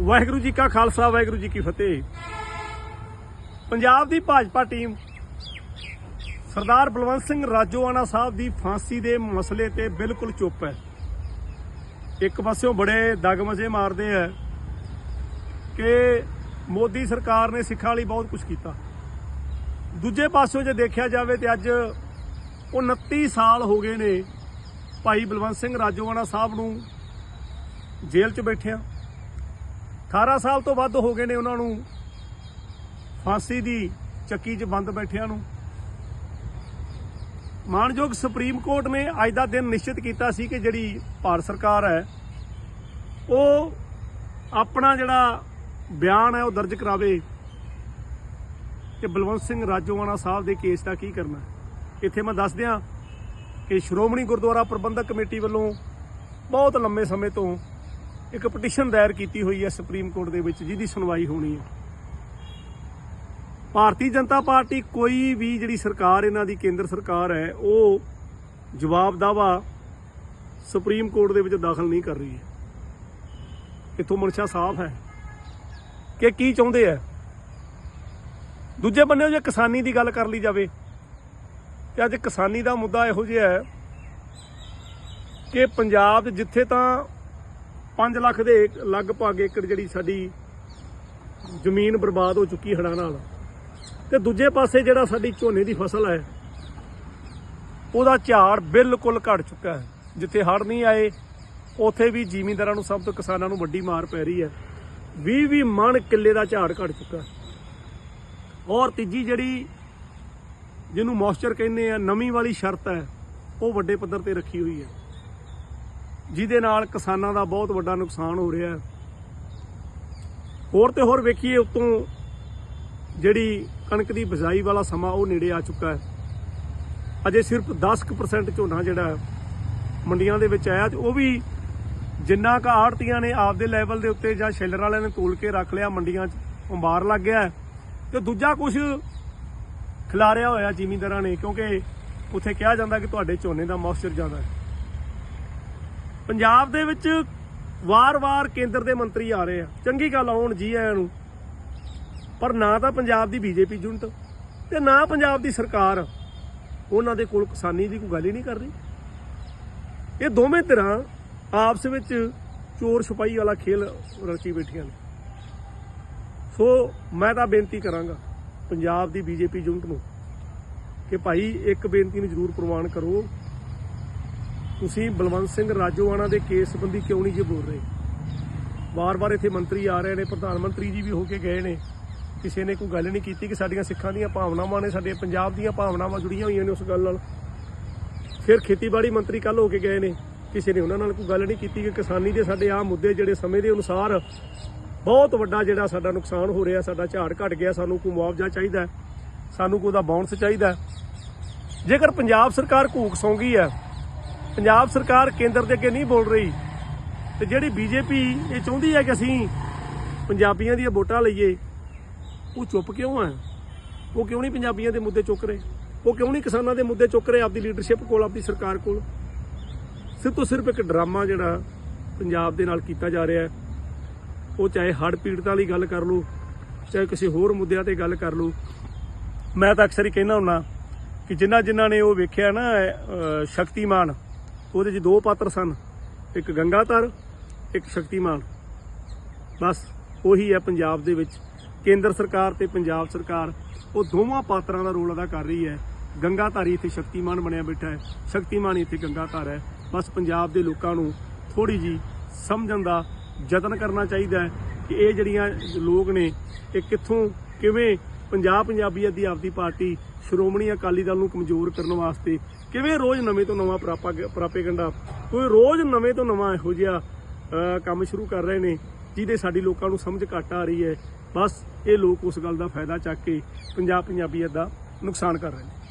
ਵਾਹਿਗੁਰੂ ਜੀ ਕਾ ਖਾਲਸਾ, ਵਾਹਿਗੁਰੂ ਜੀ ਕੀ ਫਤਿਹ। ਪੰਜਾਬ ਦੀ ਭਾਜਪਾ ਟੀਮ ਸਰਦਾਰ ਬਲਵੰਤ ਸਿੰਘ ਰਾਜੋਆਣਾ ਸਾਹਿਬ ਦੀ ਫਾਂਸੀ ਦੇ ਮਸਲੇ ਤੇ ਬਿਲਕੁਲ ਚੁੱਪ ਹੈ। ਇੱਕ ਪਾਸਿਓਂ ਬੜੇ ਦਗਮਜੇ ਮਾਰਦੇ ਆ ਕਿ ਮੋਦੀ ਸਰਕਾਰ ਨੇ ਸਿੱਖਾਂ ਲਈ ਬਹੁਤ ਕੁਝ ਕੀਤਾ। ਦੂਜੇ ਪਾਸਿਓਂ ਜੇ ਦੇਖਿਆ ਜਾਵੇ ਤੇ ਅੱਜ 29 ਸਾਲ ਹੋ ਗਏ ਨੇ ਭਾਈ ਬਲਵੰਤ ਸਿੰਘ ਰਾਜੋਆਣਾ ਸਾਹਿਬ ਨੂੰ ਜੇਲ੍ਹ 'ਚ ਬੈਠਿਆ। 18 ਸਾਲ ਤੋਂ ਵੱਧ ਹੋ ਗਏ ਨੇ ਉਹਨਾਂ ਨੂੰ ਫਾਂਸੀ ਦੀ ਚੱਕੀ 'ਚ ਬੰਦ ਬੈਠਿਆਂ ਨੂੰ। ਮਾਨਯੋਗ ਸੁਪਰੀਮ ਕੋਰਟ ਨੇ ਅੱਜ ਦਾ ਦਿਨ ਨਿਸ਼ਚਿਤ ਕੀਤਾ ਸੀ ਕਿ ਜਿਹੜੀ ਭਾਰਤ ਸਰਕਾਰ ਹੈ, ਉਹ ਆਪਣਾ ਜਿਹੜਾ ਬਿਆਨ ਹੈ, ਉਹ ਦਰਜ ਕਰਾਵੇ ਕਿ ਬਲਵੰਤ ਸਿੰਘ ਰਾਜੋਆਣਾ ਸਾਹਿਬ ਦੇ ਕੇਸ ਦਾ ਕੀ ਕਰਨਾ ਇੱਥੇ ਮੈਂ ਦੱਸ ਦਿਆਂ ਕਿ ਸ਼੍ਰੋਮਣੀ ਗੁਰਦੁਆਰਾ ਪ੍ਰਬੰਧਕ ਕਮੇਟੀ ਵੱਲੋਂ ਬਹੁਤ ਲੰਮੇ ਸਮੇਂ ਤੋਂ ਇੱਕ ਪਟੀਸ਼ਨ ਦਾਇਰ ਕੀਤੀ ਹੋਈ ਹੈ ਸੁਪਰੀਮ ਕੋਰਟ ਦੇ ਵਿੱਚ, ਜਿਹਦੀ ਸੁਣਵਾਈ ਹੋਣੀ ਹੈ। ਭਾਰਤੀ ਜਨਤਾ ਪਾਰਟੀ ਕੋਈ ਵੀ ਜਿਹੜੀ ਸਰਕਾਰ ਇਹਨਾਂ ਦੀ, ਕੇਂਦਰ ਸਰਕਾਰ ਹੈ, ਉਹ ਜਵਾਬ ਦਾਵਾ ਸੁਪਰੀਮ ਕੋਰਟ ਦੇ ਵਿੱਚ ਦਾਖਲ ਨਹੀਂ ਕਰ ਰਹੀ ਹੈ। ਇਥੋਂ ਮਨਸ਼ਾ ਸਾਫ਼ ਹੈ ਕਿ ਕੀ ਚਾਹੁੰਦੇ ਆ ਦੂਜੇ ਬੰਨੇ ਜੇ ਕਿਸਾਨੀ ਦੀ ਗੱਲ ਕਰ ਲਈ ਜਾਵੇ, ਤੇ ਅੱਜ ਕਿਸਾਨੀ ਦਾ ਮੁੱਦਾ ਇਹੋ ਜਿਹਾ ਹੈ ਕਿ ਪੰਜਾਬ 'ਚ ਜਿੱਥੇ ਤਾਂ 5 ਲੱਖ ਦੇ ਲਗਭਗ ਏਕੜ ਜਿਹੜੀ ਸਾਡੀ ਜ਼ਮੀਨ ਬਰਬਾਦ ਹੋ ਚੁੱਕੀ ਹੜ੍ਹਾਂ ਨਾਲ। ਤੇ ਦੂਜੇ ਪਾਸੇ ਜਿਹੜਾ ਸਾਡੀ ਝੋਨੇ ਦੀ ਫਸਲ ਹੈ, ਉਹਦਾ ਝਾੜ ਬਿਲਕੁਲ ਘਟ ਚੁੱਕਾ ਹੈ। ਜਿੱਥੇ ਹੜ੍ਹ ਨਹੀਂ ਆਏ, ਉੱਥੇ ਵੀ ਜ਼ਿਮੀਂਦਾਰਾਂ ਨੂੰ, ਸਭ ਤੋਂ ਕਿਸਾਨਾਂ ਨੂੰ ਵੱਡੀ ਮਾਰ ਪੈ ਰਹੀ ਹੈ। 20 20 ਮਣ ਕਿੱਲੇ ਦਾ ਝਾੜ ਘਟ ਚੁੱਕਾ ਔਰ ਤੀਜੀ ਜਿਹੜੀ ਜਿਹਨੂੰ ਮੌਇਸਚਰ ਕਹਿੰਦੇ ਆ ਨਮੀ ਵਾਲੀ ਸ਼ਰਤ ਹੈ, ਉਹ ਵੱਡੇ ਪੱਧਰ ਤੇ ਰੱਖੀ ਹੋਈ ਹੈ। ਜਿਹਦੇ ਨਾਲ ਕਿਸਾਨਾਂ ਦਾ ਬਹੁਤ ਵੱਡਾ ਨੁਕਸਾਨ ਹੋ ਰਿਹਾ ਹੈ। ਹੋਰ ਤੇ ਹੋਰ ਵੇਖੀਏ ਉਤੋਂ ਜਿਹੜੀ ਕਣਕ ਦੀ ਬਿਜਾਈ ਵਾਲਾ ਸਮਾਂ ਉਹ ਨੇੜੇ ਆ ਚੁੱਕਾ ਹੈ। ਅਜੇ ਸਿਰਫ 10% ਝੋਨਾ ਜਿਹੜਾ ਮੰਡੀਆਂ ਦੇ ਵਿੱਚ ਆਇਆ ਤੇ ਉਹ ਵੀ ਜਿੰਨਾ ਕ ਆੜਤੀਆਂ ਨੇ ਆਪਦੇ ਲੈਵਲ ਦੇ ਉੱਤੇ ਜਾਂ ਸ਼ੈਲਰ ਵਾਲਿਆਂ ਨੇ ਤੋਲ ਕੇ ਰੱਖ ਲਿਆ ਮੰਡੀਆਂ 'ਚ ਅੰਬਾਰ ਲੱਗ ਗਿਆ ਹੈ। ਤੇ ਦੂਜਾ ਕੁਝ ਖਿਲਾਰਿਆ ਹੋਇਆ ਜ਼ਿਮੀਂਦਾਰਾਂ ਨੇ ਕਿਉਂਕਿ ਉੱਥੇ ਕਿਹਾ ਜਾਂਦਾ ਕਿ ਤੁਹਾਡੇ ਝੋਨੇ ਦਾ ਮੌਸਚਰ ਜ਼ਿਆਦਾ ਹੈ। ਪੰਜਾਬ ਦੇ ਵਿੱਚ ਵਾਰ-ਵਾਰ ਕੇਂਦਰ ਦੇ ਮੰਤਰੀ ਆ ਰਹੇ ਆ। ਚੰਗੀ ਗੱਲ ਆਉਣ ਜੀ ਆਇਆਂ ਨੂੰ। ਪਰ ਨਾ ਤਾਂ ਪੰਜਾਬ ਦੀ ਬੀਜੇਪੀ ਜੁਨਟ ਤੇ ਨਾ ਪੰਜਾਬ ਦੀ ਸਰਕਾਰ। ਉਹਨਾਂ ਦੇ ਕੋਲ ਕਿਸਾਨੀ ਦੀ ਕੋਈ ਗੱਲ ਹੀ ਨਹੀਂ ਕਰ ਰਹੀ। ਇਹ ਦੋਵੇਂ ਧਿਰਾਂ ਆਪਸ ਵਿੱਚ ਚੋਰ ਛਪਾਈ ਵਾਲਾ ਖੇਲ ਰਚੀ ਬੈਠੀਆਂ ਨੇ। ਸੋ ਮੈਂ ਤਾਂ ਬੇਨਤੀ ਕਰਾਂਗਾ ਪੰਜਾਬ ਦੀ ਬੀਜੇਪੀ ਜੁਨਟ ਨੂੰ ਕਿ ਭਾਈ ਇੱਕ ਬੇਨਤੀ ਨੂੰ ਜ਼ਰੂਰ ਪ੍ਰਵਾਨ ਕਰੋ ਤੁਸੀਂ ਬਲਵੰਤ ਸਿੰਘ ਰਾਜੋਆਣਾ ਦੇ ਕੇਸ ਸੰਬੰਧੀ ਕਿਉਂ ਨਹੀਂ ਜੇ ਬੋਲ ਰਹੇ? ਵਾਰ-ਵਾਰ ਇੱਥੇ ਮੰਤਰੀ ਆ ਰਹੇ ਨੇ, ਪ੍ਰਧਾਨ ਮੰਤਰੀ ਜੀ ਵੀ ਹੋ ਕੇ ਗਏ ਨੇ। ਕਿਸੇ ਨੇ ਕੋਈ ਗੱਲ ਨਹੀਂ ਕੀਤੀ ਕਿ ਸਾਡੀਆਂ ਸਿੱਖਾਂ ਦੀਆਂ ਭਾਵਨਾਵਾਂ ਨੇ, ਸਾਡੇ ਪੰਜਾਬ ਦੀਆਂ ਭਾਵਨਾਵਾਂ ਜੁੜੀਆਂ ਹੋਈਆਂ ਨੇ ਉਸ ਗੱਲ ਨਾਲ। ਫਿਰ ਖੇਤੀਬਾੜੀ ਮੰਤਰੀ ਕੱਲ ਹੋ ਕੇ ਗਏ ਨੇ। ਕਿਸੇ ਨੇ ਉਹਨਾਂ ਨਾਲ ਕੋਈ ਗੱਲ ਨਹੀਂ ਕੀਤੀ ਕਿ ਕਿਸਾਨੀ ਦੇ ਸਾਡੇ ਆਹ ਮੁੱਦੇ ਜਿਹੜੇ ਸਮੇਂ ਦੇ ਅਨੁਸਾਰ ਬਹੁਤ ਵੱਡਾ ਜਿਹੜਾ ਸਾਡਾ ਨੁਕਸਾਨ ਹੋ ਰਿਹਾ, ਸਾਡਾ ਝਾੜ ਘਟ ਗਿਆ, ਸਾਨੂੰ ਕੋਈ ਮੁਆਵਜ਼ਾ ਚਾਹੀਦਾ ਸਾਨੂੰ ਕੋਈ ਉਹਦਾ ਬਾਉਂਸ ਚਾਹੀਦਾ ਜੇਕਰ ਪੰਜਾਬ ਸਰਕਾਰ ਘੂਕ ਸੌਂਗੀ ਹੈ ਪੰਜਾਬ ਸਰਕਾਰ ਕੇਂਦਰ ਦੇ ਅੱਗੇ ਨਹੀਂ ਬੋਲ ਰਹੀ। ਤੇ ਜਿਹੜੀ ਬੀਜੇਪੀ ਇਹ ਚਾਹੁੰਦੀ ਹੈ ਕਿ ਅਸੀਂ ਪੰਜਾਬੀਆਂ ਦੀਆਂ ਵੋਟਾਂ ਲਈਏ, ਉਹ ਚੁੱਪ ਕਿਉਂ ਹੈ? ਉਹ ਕਿਉਂ ਨਹੀਂ ਪੰਜਾਬੀਆਂ ਦੇ ਮੁੱਦੇ ਚੁੱਕ ਰਹੇ? ਉਹ ਕਿਉਂ ਨਹੀਂ ਕਿਸਾਨਾਂ ਦੇ ਮੁੱਦੇ ਚੁੱਕ ਰਹੇ ਆਪਦੀ ਲੀਡਰਸ਼ਿਪ ਕੋਲ, ਆਪਦੀ ਸਰਕਾਰ ਕੋਲ? ਸਿਰਫ ਤੋਂ ਸਿਰਫ ਇੱਕ ਡਰਾਮਾ ਜਿਹੜਾ ਪੰਜਾਬ ਦੇ ਨਾਲ ਕੀਤਾ ਜਾ ਰਿਹਾ ਉਹ ਚਾਹੇ ਹੜ੍ਹ ਪੀੜਤਾਂ ਵਾਲੀ ਗੱਲ ਕਰ ਲਓ, ਚਾਹੇ ਕਿਸੇ ਹੋਰ ਮੁੱਦਿਆਂ ਤੇ ਗੱਲ ਕਰ ਲਓ। ਮੈਂ ਤਾਂ ਅਕਸਰ ਹੀ ਕਹਿਣਾ ਹੁੰਨਾ ਕਿ ਜਿਨ੍ਹਾਂ ਜਿਨ੍ਹਾਂ ਨੇ ਉਹ ਵੇਖਿਆ ਨਾ ਸ਼ਕਤੀਮਾਨ ਉਹਦੇ 'ਚ ਦੋ ਪਾਤਰ ਸਨ। ਇੱਕ ਗੰਗਾਧਰ, ਇੱਕ ਸ਼ਕਤੀਮਾਨ। ਬਸ ਉਹੀ ਹੈ ਪੰਜਾਬ ਦੇ ਵਿੱਚ। ਕੇਂਦਰ ਸਰਕਾਰ ਤੇ ਪੰਜਾਬ ਸਰਕਾਰ ਉਹ ਦੋਵਾਂ ਪਾਤਰਾਂ ਦਾ ਰੋਲ ਅਦਾ ਕਰ ਰਹੀ ਹੈ। ਗੰਗਾਧਾਰੀ ਇੱਥੇ ਸ਼ਕਤੀਮਾਨ ਬਣਿਆ ਬੈਠਾ ਹੈ। ਸ਼ਕਤੀਮਾਨ ਇੱਥੇ ਗੰਗਾਧਰ ਹੈ। ਬਸ ਪੰਜਾਬ ਦੇ ਲੋਕਾਂ ਨੂੰ ਥੋੜੀ ਜੀ ਸਮਝਣ ਦਾ ਯਤਨ ਕਰਨਾ ਚਾਹੀਦਾ ਹੈ ਕਿ ਇਹ ਜਿਹੜੀਆਂ ਲੋਕ ਨੇ, ਇਹ ਕਿੱਥੋਂ, ਕਿਵੇਂ ਪੰਜਾਬ ਪੰਜਾਬੀਅਤ ਦੀ ਆਪਦੀ ਪਾਰਟੀ ਸ਼੍ਰੋਮਣੀ ਅਕਾਲੀ ਦਲ ਨੂੰ ਕਮਜ਼ੋਰ ਕਰਨ ਵਾਸਤੇ ਕਿਵੇਂ ਰੋਜ਼ ਨਵੇਂ ਤੋਂ ਨਵਾਂ ਪ੍ਰਾਪਾ ਪ੍ਰਾਪੇਗੰਡਾ? ਕੋਈ ਰੋਜ਼ ਨਵੇਂ ਤੋਂ ਨਵਾਂ ਇਹੋ ਜਿਹਾ ਕੰਮ ਸ਼ੁਰੂ ਕਰ ਰਹੇ ਨੇ, ਜਿਹਦੇ ਸਾਡੀ ਲੋਕਾਂ ਨੂੰ ਸਮਝ ਘੱਟ ਆ ਰਹੀ ਹੈ। ਬਸ ਇਹ ਲੋਕ ਉਸ ਗੱਲ ਦਾ ਫਾਇਦਾ ਚੱਕ ਕੇ ਪੰਜਾਬ ਪੰਜਾਬੀਅਤ ਦਾ ਨੁਕਸਾਨ ਕਰ ਰਹੇ ਨੇ।